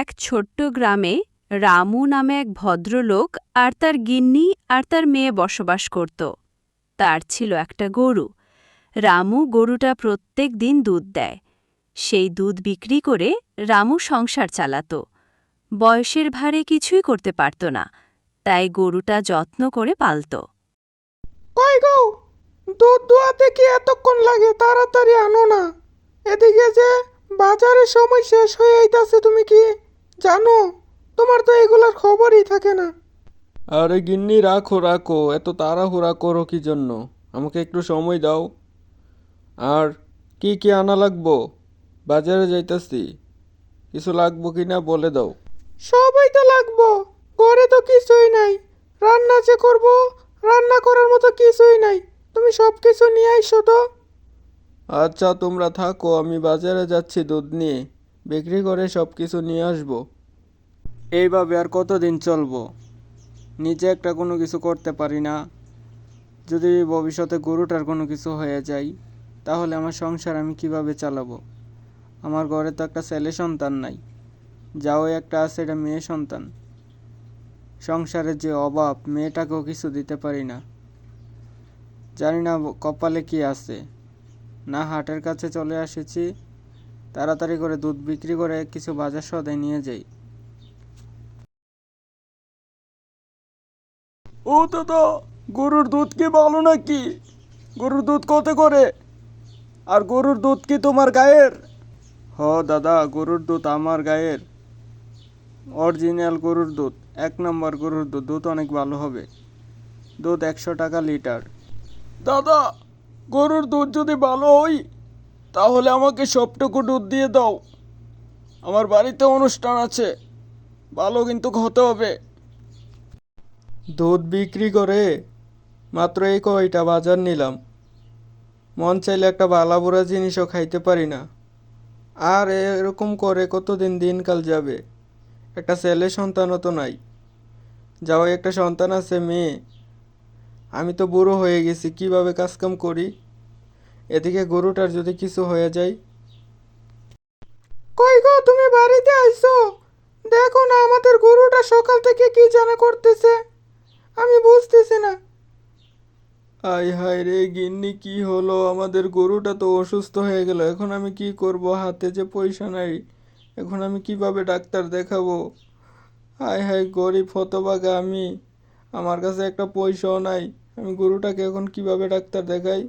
এক ছোট্ট গ্রামে রামু নামে এক ভদ্রলোক আর তার গিন্নি আর তার মেয়ে বসবাস করত। তার ছিল একটা গরু। রামু গরুটা প্রত্যেক দিন দুধ দেয়। সেই দুধ বিক্রি করে রামু সংসার চালাত। বয়সের ভারে কিছুই করতে পারত না, তাই গরুটা যত্ন করে পালত। দুধ দোয়াতে কি এতক্ষণ লাগে? তাড়াতাড়ি আনো না। এদিকে যে বাজারের সময় শেষ হয়ে আইতাছে তুমি কি? জানো তোমার তো এগুলোর খবরই থাকে না। আরে গিন্নি রাখো রাখো এত তাড়াহুড়া করো কি জন্য? আমাকে একটু সময় দাও। আর কি কি আনা লাগবো? বাজারে যাইতাছি। কিছু লাগবো কি না বলে দাও। সবাই তো লাগবো ঘরে তো কিছুই নাই। রান্না যে করব রান্না করার মতো কিছুই নাই। তুমি সব কিছু নিয়ে আইসো তো। আচ্ছা তোমরা থাকো, আমি বাজারে যাচ্ছি দুধ নিয়ে। বিক্রি করে সব কিছু নিয়ে আসব। এইভাবে আর কতদিন চলবো? নিজে একটা কোনো কিছু করতে পারি না। যদি ভবিষ্যতে গরুটার কোনো কিছু হয়ে যায়, তাহলে আমার সংসার আমি কীভাবে চালাবো? আমার ঘরে তো একটা ছেলে সন্তান নাই। যাও, একটা আছে, এটা মেয়ে সন্তান। সংসারের যে অভাব, মেয়েটাকেও কিছু দিতে পারি না। জানি না, কপালে কি আছে। না হাটের কাছে চলে এসেছি তাড়াতাড়ি করে দুধ বিক্রি করে কিছু বাজার সদাই নিয়ে যাই। ও দাদা গরুর দুধ কি ভালো নাকি? গরুর দুধ কত করে? আর গরুর দুধ কি তোমার গায়ের? হ দাদা গরুর দুধ আমার গায়ের। অরিজিনাল গরুর দুধ এক নম্বর গরুর দুধ দুধ অনেক ভালো হবে। দুধ একশো টাকা লিটার। দাদা গরুর দুধ যদি ভালো হই তাহলে আমাকে সবটুকু দুধ দিয়ে দাও। আমার বাড়িতে অনুষ্ঠান আছে, ভালো কিন্তু হতে হবে। দুধ বিক্রি করে মাত্র এই কয়টা বাজার নিলাম। মন চাইলে একটা বালা বুড়া জিনিসও খাইতে পারি না। আর এরকম করে কতদিন দিনকাল যাবে? একটা ছেলে সন্তানও তো নাই। যাও একটা সন্তান আছে, মেয়ে। আমি তো বুড়ো হয়ে গেছি, কীভাবে কাজকাম করি? এদিকে গরুটার যদি কিছু হয়ে যায়। কই গো, তুমি বাড়িতে আইছো? দেখো না, আমাদের গরুটা সকাল থেকে কি জানা করতেছে। আমি বুঝতেছি না। আয় হায় রে গিন্নি, কি হলো? আমাদের গরুটা তো অসুস্থ হয়ে গেল। এখন আমি কি করব? হাতে যে পয়সা নাই। এখন আমি কীভাবে ডাক্তার দেখাবো? হায় হায় গরিব হতভাগা আমি। আমার কাছে একটা পয়সাও নাই। আমি গরুটাকে এখন কীভাবে ডাক্তার দেখাই?